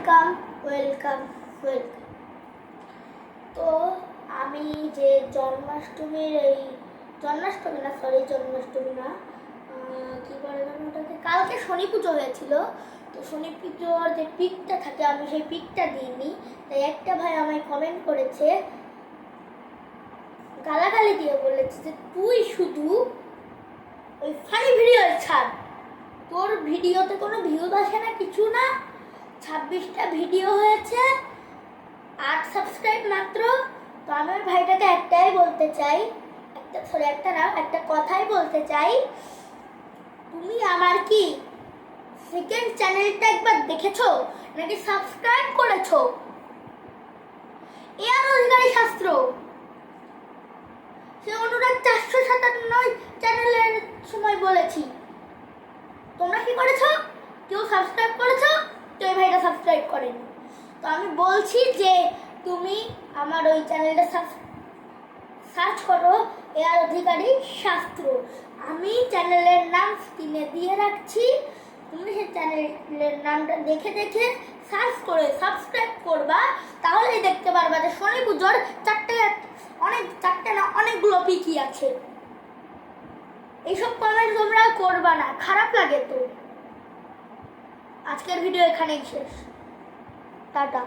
Welcome welcome welcome তো আমি যে জন্মাষ্টমীর এই জন্মাষ্টমী না সরি জন্মাষ্টমী না কি বলে যেন ওটাকে? কালকে শনি পুজো হয়েছিল। তো শনি পুজোর যে পিকটা থাকে, আমি সেই পিকটা দিইনি। তাই একটা ভাই আমায় কমেন্ট করেছে, গালাগালি দিয়ে বলেছে যে তুই শুধু ওই ফানি ভিডিও ছাড়। তোর ভিডিওতে কোনো ভিউজ আসে না, কিছু না। ছাব্বিশটা ভিডিও হয়েছে, আট সাবস্ক্রাইব মাত্র। তো আমি ওই ভাইটাকে একটাই বলতে চাই, একটা সরি একটা না, একটা কথাই বলতে চাই। তুমি আমার কি সেকেন্ড চ্যানেলটা একবার দেখেছ নাকি সাবস্ক্রাইব করেছ? এর অধিকারী শাস্ত্র। সে অনুরাগ চারশো সাতান্ন চ্যানেলের সময় বলেছি। তোমরা কি করেছ? কেউ সাবস্ক্রাইব করেছ তো এই ভাইটা সাবস্ক্রাইব করেনি। তো আমি বলছি যে তুমি আমার ওই চ্যানেলটা সার্চ করো এর অধিকারী শাস্ত্র। আমি চ্যানেলের নাম স্ক্রিনে দিয়ে রাখছি। তুমি সেই চ্যানেলের নামটা দেখে দেখে সার্চ করে সাবস্ক্রাইব করবা। তাহলেই দেখতে পারবা যে শনি পুজোর চারটে, অনেক চারটে না, অনেকগুলো পিকি আছে। এইসব কমেন্ট তোমরা করবা না, খারাপ লাগে তো। আজকের ভিডিও এখানেই শেষ। টাটা।